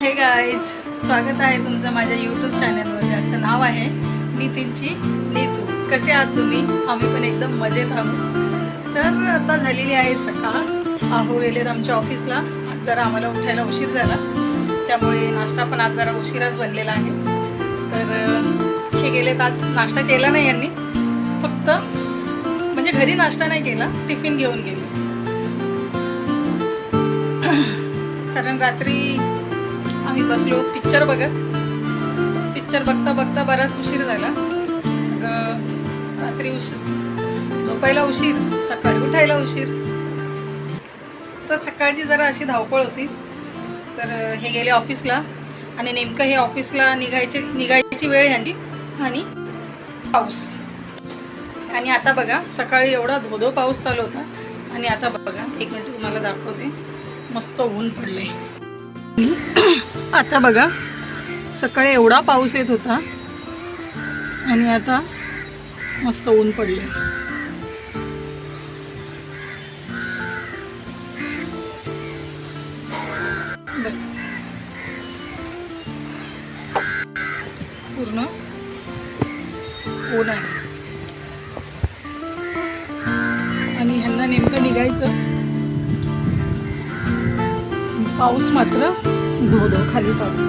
हे गाईज स्वागत आहे तुमचं माझ्या यूट्यूब चॅनलवर ज्याचं नाव आहे नितीनची नीतू. कसे आहात तुम्ही? आम्ही पण एकदम मजेत आहोत. तर आता झालेली आहे सकाळ. आहो गेलेत आमच्या ऑफिसला. आज जरा आम्हाला उठायला उशीर झाला. त्यामुळे नाश्ता पण आज जरा उशिराच बनलेला आहे. तर हे हे गेलेत आज नाश्ता केला नाही यांनी. फक्त म्हणजे घरी नाश्ता नाही केला टिफिन घेऊन गेले. कारण रात्री आम्ही बसलो. पिक्चर बघत. पिक्चर बघता बघता बराच उशीर झाला. रात्री उशीर. झोपायला उशीर. सकाळी उठायला उशीर. तर सकाळची जरा अशी धावपळ होती. तर हे गेले ऑफिसला. आणि नेमकं हे ऑफिसला निघायचे निघायची वेळ ह्यांनी आणि पाऊस. आणि आता बघा सकाळी एवढा धोधो पाऊस चालू होता. आणि आता बघा एक मिनिट तुम्हाला दाखवते. मस्त ऊन पडले आता बघा सकाळी एवढा पाऊस येत होता आणि आता मस्त ऊन पडले पूर्ण ऊन आहे. आणि ह्यांना नेमकं निघायचं पाऊस मात्र धो धो खाली चालू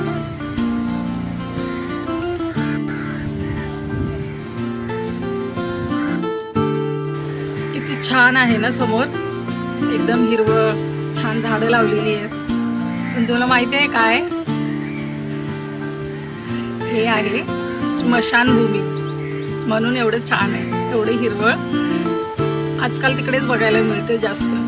किती छान आहे ना समोर. एकदम हिरवळ छान झाडं लावलेली आहेत. पण तुला माहिती आहे काय? हे आहे स्मशानभूमी. म्हणून एवढं छान आहे. एवढे हिरवळ आजकाल तिकडेच बघायला मिळते जास्त.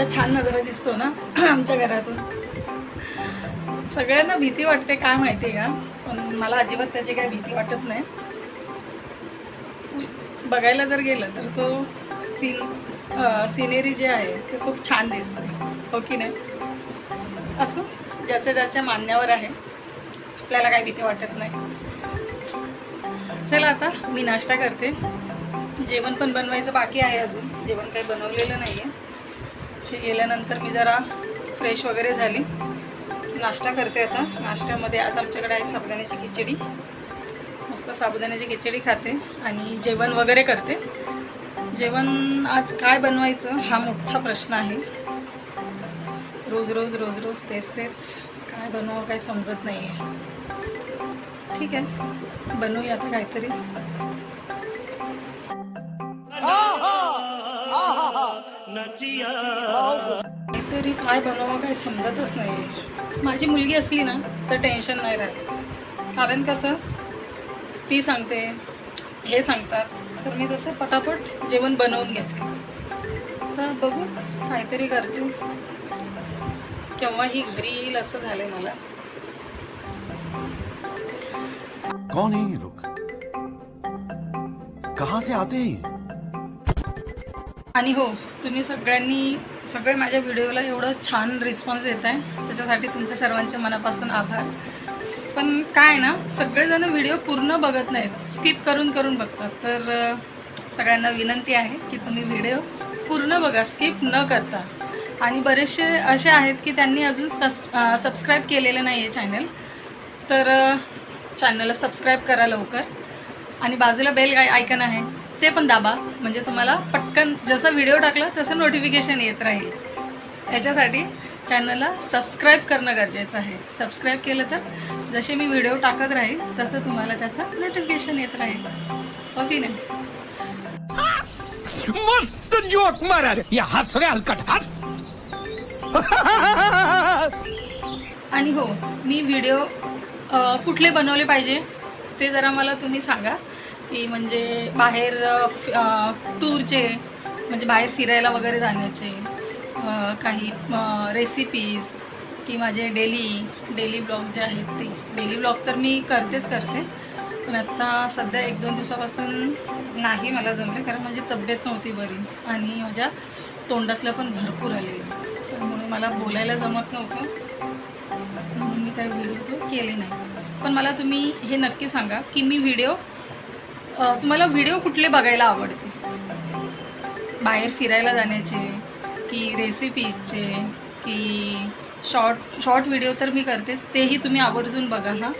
एवढा छान नजारा दिसतो ना आमच्या घरातून. सगळ्यांना भीती वाटते काय माहिती आहे का? पण मला अजिबात त्याची काय भीती वाटत नाही. बघायला जर गेलं तर तो सीन सिनेरी जे आहे ते खूप छान दिसते हो की नाही? असो ज्याच्या ज्याच्या मान्यावर आहे आपल्याला काय भीती वाटत नाही. चला आता मी नाश्ता करते. जेवण पण बनवायचं बाकी आहे अजून. जेवण काही बनवलेलं नाही आहे हे गेल्यानंतर मी जरा फ्रेश वगैरे झाली. नाश्ता करते आता. नाश्त्यामध्ये आज आमच्याकडे आहे साबुदाण्याची खिचडी. मस्त साबुदाण्याची खिचडी खाते आणि जेवण वगैरे करते. जेवण आज काय बनवायचं हा मोठा प्रश्न आहे. रोज रोज रोज रोज तेच तेच काय बनवावं काही समजत नाही आहे ठीक आहे. बनवूया आता काहीतरी. काहीतरी काय बनवावं काही समजतच नाही. माझी मुलगी असली ना तर टेन्शन नाही राहत. कारण कसं? ती सांगते हे सांगतात तर मी तसं पटापट जेवण बनवून घेते. तर बघू काहीतरी करते. केव्हा ही घरी येईल असं झालंय मला. कौन है ये लोग? कहां से आते हैं? आणि हो तुम्ही सगळ्यांनी सगळे माझ्या व्हिडिओला एवढं छान रिस्पॉन्स देत आहे. त्याच्यासाठी तुमच्या सर्वांचे मनापासून आभार. पण काय ना सगळेजण व्हिडिओ पूर्ण बघत नाहीत. स्किप करून करून बघतात. तर सगळ्यांना विनंती आहे की तुम्ही व्हिडिओ पूर्ण बघा. स्किप न करता. आणि बरेचसे असे आहेत की त्यांनी अजून सस सबस्क्राईब केलेलं नाही आहे चॅनल तर चॅनलला सबस्क्राईब करा लवकर. आणि बाजूला बेल आयकन आहे. ते पण दाबा. म्हणजे तुम्हाला पटकन जसा व्हिडिओ टाकला तसं नोटिफिकेशन येत राहील. याच्यासाठी चॅनलला सबस्क्राईब करणं गरजेचं आहे. सबस्क्राईब केलं तर जसे मी व्हिडिओ टाकत राहील तसं तुम्हाला त्याचं नोटिफिकेशन येत राहील. हो की नाही मस्त जोक मारा या हलकट आणि हो मी व्हिडिओ कुठले बनवले पाहिजे ते जरा मला तुम्ही सांगा. की म्हणजे बाहेर टूरचे म्हणजे बाहेर फिरायला वगैरे जाण्याचे काही रेसिपीज की माझे डेली डेली ब्लॉग जे आहेत ते. डेली ब्लॉग तर मी करतेच करते पण आत्ता सध्या एक दोन दिवसापासून नाही मला जमले कारण माझी तब्येत नव्हती बरी आणि माझ्या तोंडातलं पण भरपूर आलेलं. त्यामुळे मला बोलायला जमत नव्हतं. म्हणून मी काही व्हिडिओ तो केले नाही. पण मला तुम्ही हे नक्की सांगा की मी व्हिडिओ तुम्हाला व्हिडिओ कुठले बघायला आवडते? बाहेर फिरायला जाण्याचे की रेसिपीजचे की शॉर्ट शॉर्ट व्हिडिओ तर मी करतेच तेही तुम्ही आवर्जून बघा हां.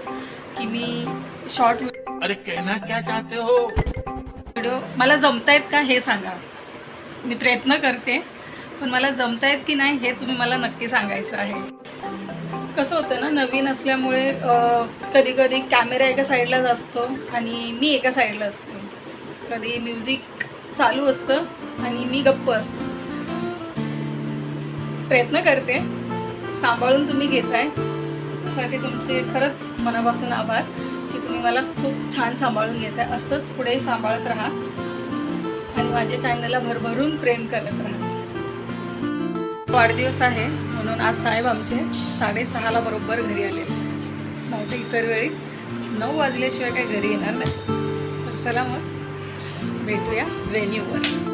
की मी शॉर्ट अरे कहना क्या चाहते हो? व्हिडिओ मला जमतायत का हे सांगा. मी प्रयत्न करते पण मला जमतायत की नाही हे तुम्ही मला नक्की सांगायचं आहे. कसं होतं ना नवीन असल्यामुळे कधी कधी कॅमेरा एका साईडलाच असतो आणि मी एका साईडला असते. कधी म्युझिक चालू असतं आणि मी गप्प असतो. प्रयत्न करते. सांभाळून तुम्ही घेताय. त्यासाठी तुमचे खरंच मनापासून आभार की तुम्ही मला खूप छान सांभाळून घेताय. असंच पुढे सांभाळत राहा आणि माझ्या चॅनलला भरभरून प्रेम करत राहा. वाढदिवस आहे म्हणून आज साहेब आमचे साडेसहाला बरोबर घरी आले. नाही तर इतर वेळी नऊ वाजल्याशिवाय काही घरी येणार नाही. चला मग भेटूया व्हेन्यूवर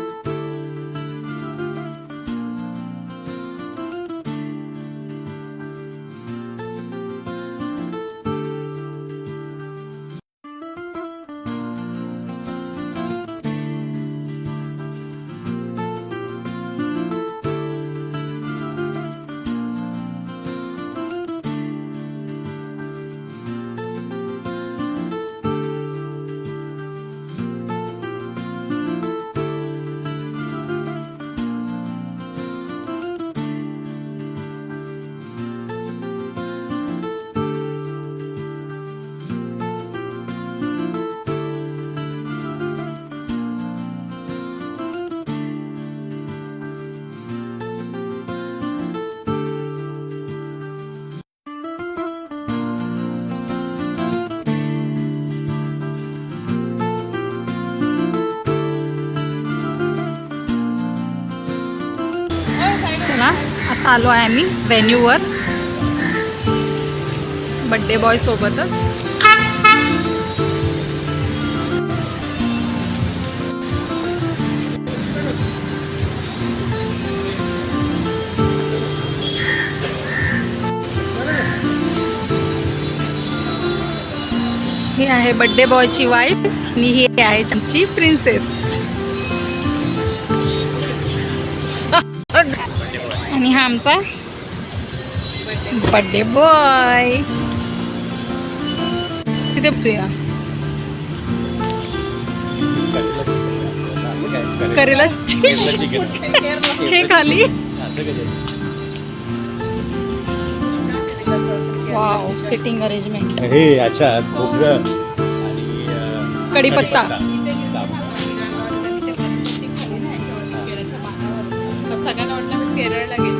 आलो आहे आम्ही व्हेन्यूवर बड्डे बॉय सोबतच. ही आहे बड्डे बॉयची वाईफ आणि ही आहे त्यांची प्रिन्सेस आणि हा आमचा बड्डे बॉय तिथे बसूया. करेला हे खाली. वाव सिटिंग अरेंजमेंट हे अच्छा खोबरं आणि कढीपत्ता. सगळ्यांना केरळला गेलो.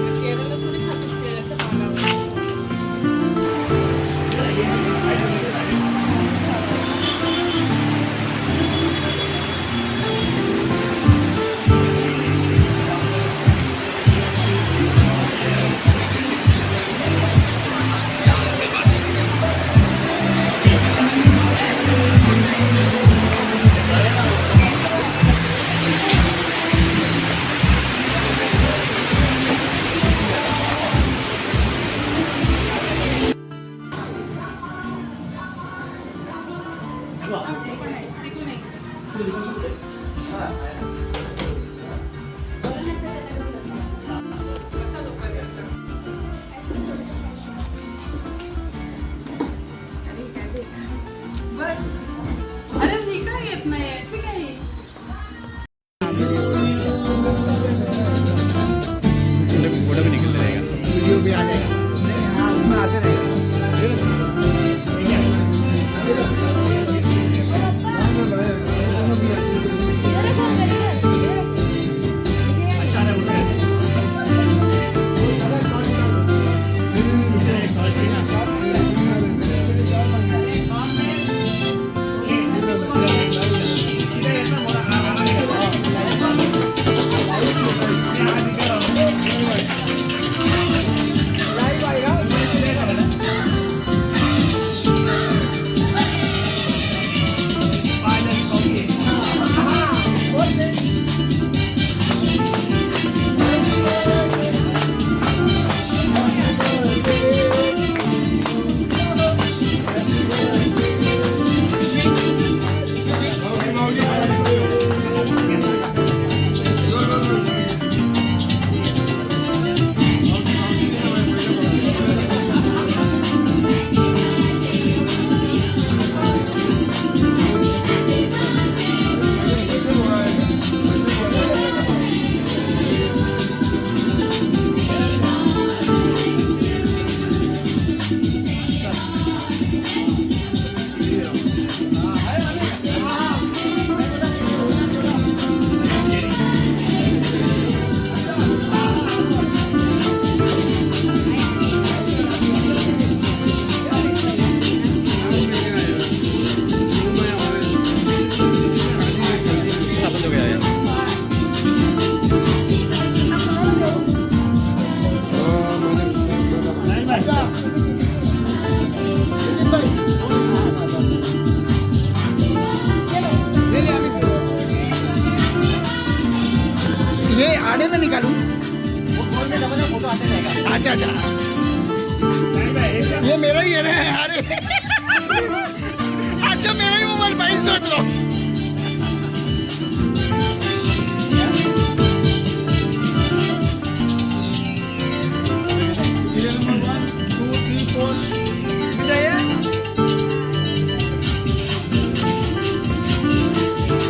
अच्छा मेरा ही मोबाइल भाई सोच लो।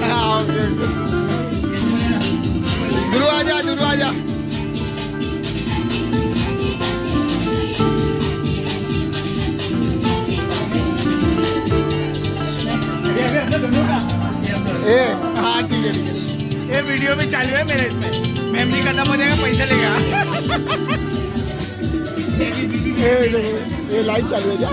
हाँ, आजा आजा ए हाँ ठीक है ठीक है ये वीडियो भी चालू है मेरे इसमें. मेमरी खत्म हो जाएगा पैसा लेगा ये लाइव चालू है क्या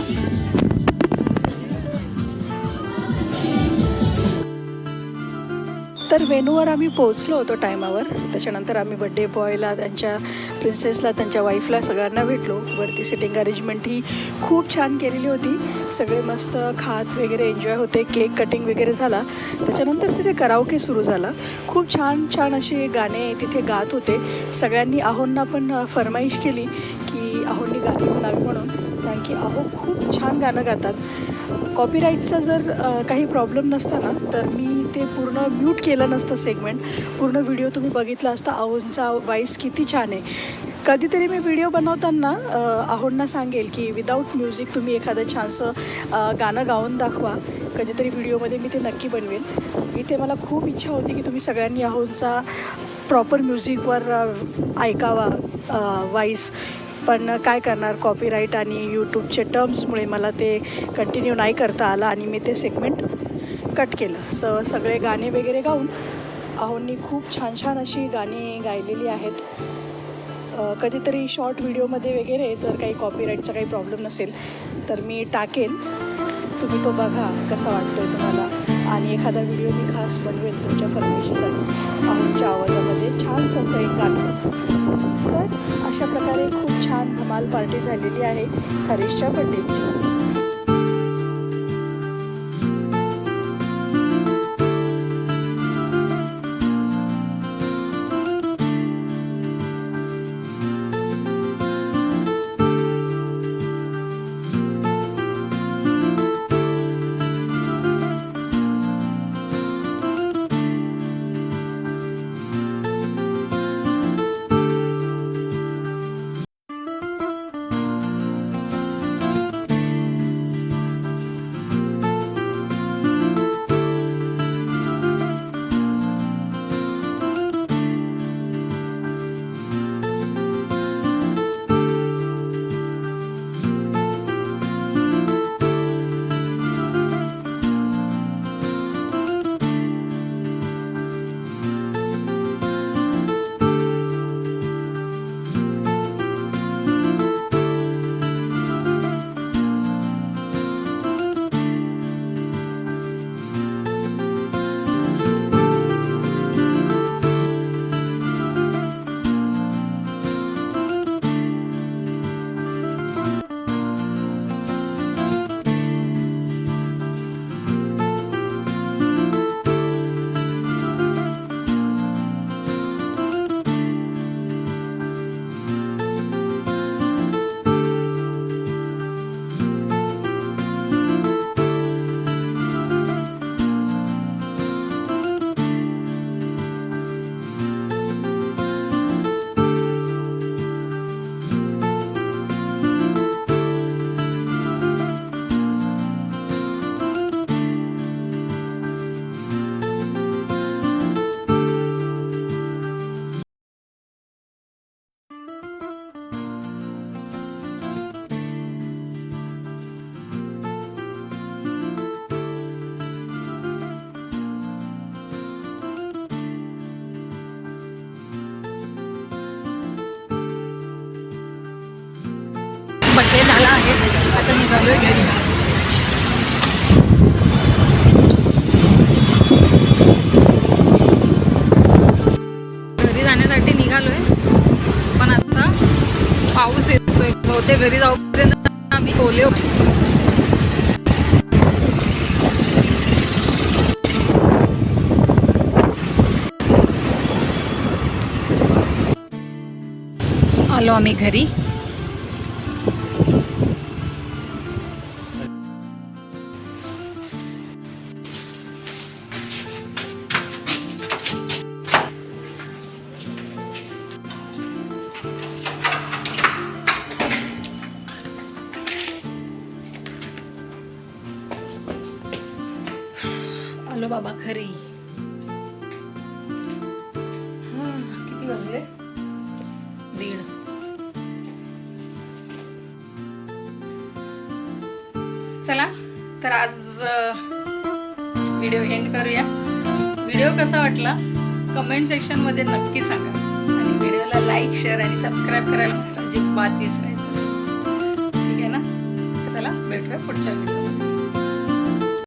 तर वेणूवर आम्ही पोहोचलो होतो टायमावर त्याच्यानंतर आम्ही बड्डे बॉयला त्यांच्या प्रिन्सेसला त्यांच्या वाईफला सगळ्यांना भेटलो. वरती सिटिंग अरेंजमेंट ही खूप छान केलेली होती. सगळे मस्त खात वगैरे एन्जॉय होते. केक कटिंग वगैरे झाला. त्याच्यानंतर तिथे कराओके सुरू झाला. खूप छान छान असे गाणे तिथे गात होते. सगळ्यांनी आहोंना पण फरमाईश केली की आहोंनी गाणी म्हणावी म्हणून. कारण की आहो खूप छान गाणं गातात. कॉपीराईटचा जर काही प्रॉब्लेम नसता ना तर मी ते पूर्ण म्यूट केलं नसतं सेगमेंट पूर्ण व्हिडिओ तुम्ही बघितला असता आहोंचा वॉईस किती छान आहे. कधीतरी मी व्हिडिओ बनवताना आहोंना सांगेल की विदाऊट म्युझिक तुम्ही एखादं छानसं गाणं गाऊन दाखवा. कधीतरी व्हिडिओमध्ये मी ते नक्की बनवेल इथे मला खूप इच्छा होती की तुम्ही सगळ्यांनी आहोंचा प्रॉपर म्युझिकवर ऐकावा वॉईस पण काय करणार? कॉपीराईट आणि यूट्यूबचे टर्म्समुळे मला ते कंटिन्यू नाही करता आलं आणि मी ते सेगमेंट कट केलं. स सगळे गाणे वगैरे गाऊन आहोंनी खूप छान छान अशी गाणी गायलेली आहेत. कधीतरी शॉर्ट व्हिडिओमध्ये वगैरे जर काही कॉपीराईटचा काही प्रॉब्लेम नसेल तर मी टाकेन. तुम्ही तो बघा कसा वाटतोय तुम्हाला. आणि एखादा व्हिडिओ मी खास बनवेल तुमच्या परमिशनसाठी आहोंच्या आवाजामध्ये छानसं असं एक गाणं. तर अशा प्रकारे खूप छान धमाल पार्टी झालेली आहे. हरीशच्या बड्डेची झाला आहे आता निघालोय घरी घरी जाण्यासाठी निघालोय. पण आता पाऊस येतोय. बहुतेक घरी जाऊपर्यंत आम्ही ओले आलो आम्ही घरी. आलो बाबा खरी. हा, किती वाजले? दीड. चला तर आज व्हिडिओ एंड करूया. व्हिडिओ कसा वाटला? कमेंट सेक्शनमध्ये नक्की सांगा. आणि व्हिडिओला लाईक शेअर आणि सबस्क्राईब करायला अजिबात विसरायचं नाही. ठीक आहे ना? चला भेटूया पुढच्या व्हिडिओमध्ये